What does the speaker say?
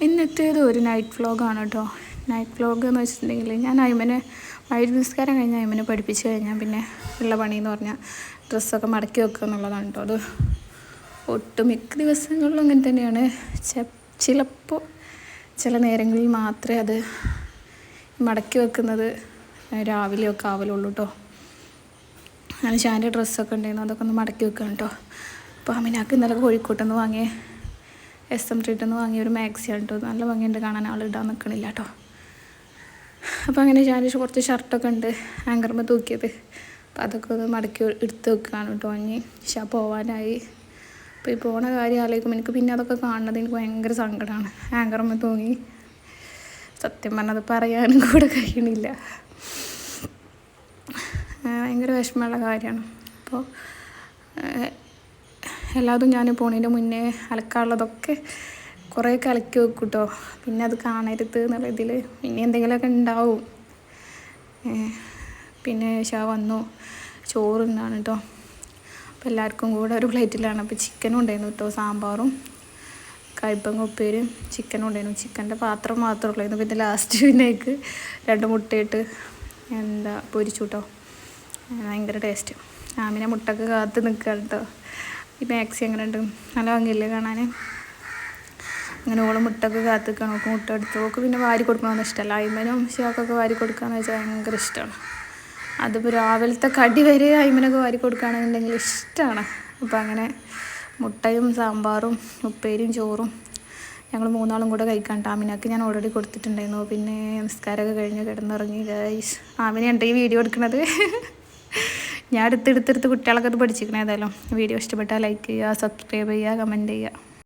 ഇന്നത്തേത് ഒരു നൈറ്റ് വ്ളോഗാണ് കേട്ടോ നൈറ്റ് വ്ളോഗ് എന്ന് വെച്ചിട്ടുണ്ടെങ്കിൽ ഞാൻ അയ്മനെ വൈദ്യുതി നിസ്കാരം കഴിഞ്ഞ് അയ്മനെ പഠിപ്പിച്ച് കഴിഞ്ഞാൽ പിന്നെ ഉള്ള പണി എന്ന് പറഞ്ഞാൽ ഡ്രസ്സൊക്കെ മടക്കി വെക്കുക എന്നുള്ളതാണ് കേട്ടോ അത് ഒട്ടുമിക്ക ദിവസങ്ങളിലും അങ്ങനെ തന്നെയാണ്. ചിലപ്പോൾ ചില നേരങ്ങളിൽ മാത്രമേ അത് മടക്കി വെക്കുന്നത് രാവിലെയൊക്കെ ആവലുള്ളൂ കേട്ടോ ഞാൻ ഷാന്റെ ഡ്രസ്സൊക്കെ ഉണ്ടായിരുന്നു അതൊക്കെ ഒന്ന് മടക്കി വെക്കണം കേട്ടോ അപ്പോൾ അമിനാക്ക് ഇന്നലെ കോഴിക്കോട്ടെന്ന് വാങ്ങിയ എസ് എം ട്രീറ്റിൽ നിന്ന് വാങ്ങിയ ഒരു മാക്സിയാണ് കേട്ടോ നല്ല ഭംഗിയുണ്ട് കാണാൻ. ആൾ ഇടാൻ നിൽക്കണില്ല കേട്ടോ അപ്പോൾ അങ്ങനെ ഞാൻ കുറച്ച് ഷർട്ടൊക്കെ ഉണ്ട്. ആങ്കർമ്മ തൂക്കിയത്. അപ്പോൾ അതൊക്കെ ഒന്ന് മടക്കി എടുത്ത് വെക്കുകയാണ് കേട്ടോ ഇനി ഷാ പോവാനായി. അപ്പോൾ ഈ പോണ കാര്യം ആലോചിക്കുമ്പോൾ എനിക്ക് പിന്നെ അതൊക്കെ കാണുന്നത് എനിക്ക് ഭയങ്കര സങ്കടമാണ് ആങ്കർമ്മ തൂങ്ങി. സത്യം പറഞ്ഞത് പറയാനും കൂടെ കഴിയണില്ല. ഭയങ്കര വിഷമമുള്ള കാര്യമാണ്. അപ്പോൾ എല്ലാതും ഞാൻ പോണതിന്റെ മുന്നേ അലക്കാനുള്ളതൊക്കെ കുറേയൊക്കെ കലക്കി വെക്കും കേട്ടോ പിന്നെ അത് കാണരുത് എന്നുള്ള ഇതിൽ പിന്നെ എന്തെങ്കിലുമൊക്കെ ഉണ്ടാവും പിന്നെ ഷാ വന്നു. ചോറുണ്ടാണ് കേട്ടോ അപ്പോൾ എല്ലാവർക്കും കൂടെ ഒരു പ്ലേറ്റിലാണ്. അപ്പോൾ ചിക്കനും ഉണ്ടായിരുന്നു കേട്ടോ സാമ്പാറും കയ്പങ്ങ ഉപ്പേരും ചിക്കനും ഉണ്ടായിരുന്നു. ചിക്കന്റെ പാത്രം മാത്രമേ ഉള്ളായിരുന്നു. പിന്നെ ലാസ്റ്റ് പിന്നേക്ക് രണ്ട് മുട്ടയിട്ട് എന്താ പൊരിച്ചു കേട്ടോ ഭയങ്കര ടേസ്റ്റ് ആമിനെ മുട്ടക്ക് കാത്ത് നിൽക്കുക കേട്ടോ ഈ മാക്സി എങ്ങനെ ഉണ്ട് നല്ല ഭംഗിയില്ലേ കാണാൻ അങ്ങനെ ഓൾ മുട്ടൊക്കെ കാത്തിക്കണം. ഓക്ക് മുട്ട എടുത്ത് ഓക്ക് പിന്നെ വാരി കൊടുക്കണമെന്ന് ഇഷ്ടമല്ല അയ്മനും ഷിയാക്കൊക്കെ വാരി കൊടുക്കാന്ന് വെച്ചാൽ ഭയങ്കര ഇഷ്ടമാണ് അതിപ്പോൾ രാവിലത്തെ കടി വരെ അയ്മനൊക്കെ വാരി കൊടുക്കുകയാണെന്നുണ്ടെങ്കിൽ ഇഷ്ടമാണ് അപ്പം അങ്ങനെ മുട്ടയും സാമ്പാറും ഉപ്പേരിയും ചോറും ഞങ്ങൾ മൂന്നാളും കൂടെ കഴിക്കാൻ ടാമിനൊക്കെ ഞാൻ ഓൾറെഡി കൊടുത്തിട്ടുണ്ടായിരുന്നു. പിന്നെ നിസ്കാരമൊക്കെ കഴിഞ്ഞ് കിടന്നിറങ്ങി. ഗൈസ് ആമിനെയുണ്ട് ഈ വീഡിയോ എടുക്കുന്നത് ഞാൻ അടുത്തെടുത്തെടുത്ത് കുട്ടികളൊക്കെ അത് പഠിച്ചിരിക്കണേ ഏതായാലും. വീഡിയോ ഇഷ്ടപ്പെട്ടാൽ ലൈക്ക് ചെയ്യുക സബ്സ്ക്രൈബ് ചെയ്യുക കമന്റ് ചെയ്യുക.